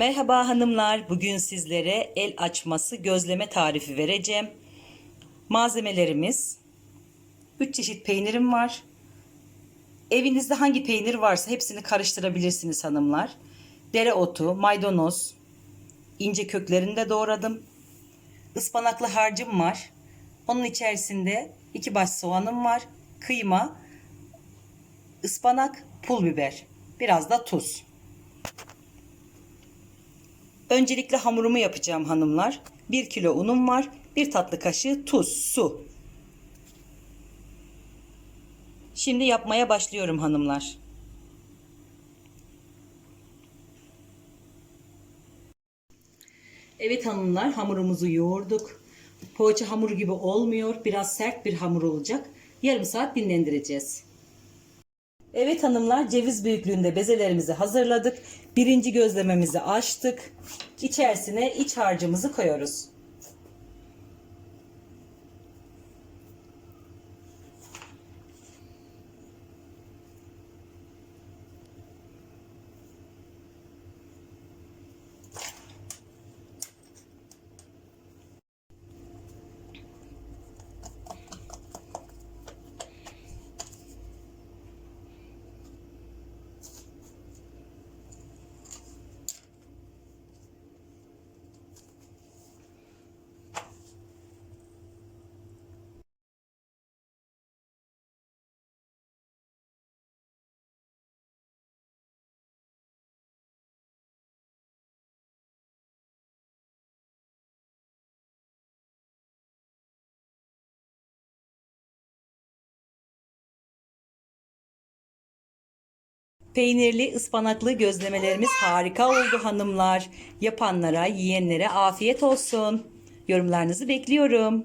Merhaba hanımlar. Bugün sizlere el açması gözleme tarifi vereceğim. Malzemelerimiz 3 çeşit peynirim var. Evinizde hangi peynir varsa hepsini karıştırabilirsiniz hanımlar. Dereotu, maydanoz, ince köklerini de doğradım. Ispanaklı harcım var. Onun içerisinde iki baş soğanım var. Kıyma, ıspanak, pul biber, biraz da tuz. Öncelikle hamurumu yapacağım hanımlar. 1 kilo unum var. 1 tatlı kaşığı tuz, su. Şimdi yapmaya başlıyorum hanımlar. Evet hanımlar hamurumuzu yoğurduk. Poğaça hamuru gibi olmuyor. Biraz sert bir hamur olacak. Yarım saat dinlendireceğiz. Evet hanımlar ceviz büyüklüğünde bezelerimizi hazırladık. Birinci gözlememizi açtık. İçerisine iç harcımızı koyuyoruz. Peynirli ıspanaklı gözlemelerimiz harika oldu hanımlar. Yapanlara, yiyenlere afiyet olsun. Yorumlarınızı bekliyorum.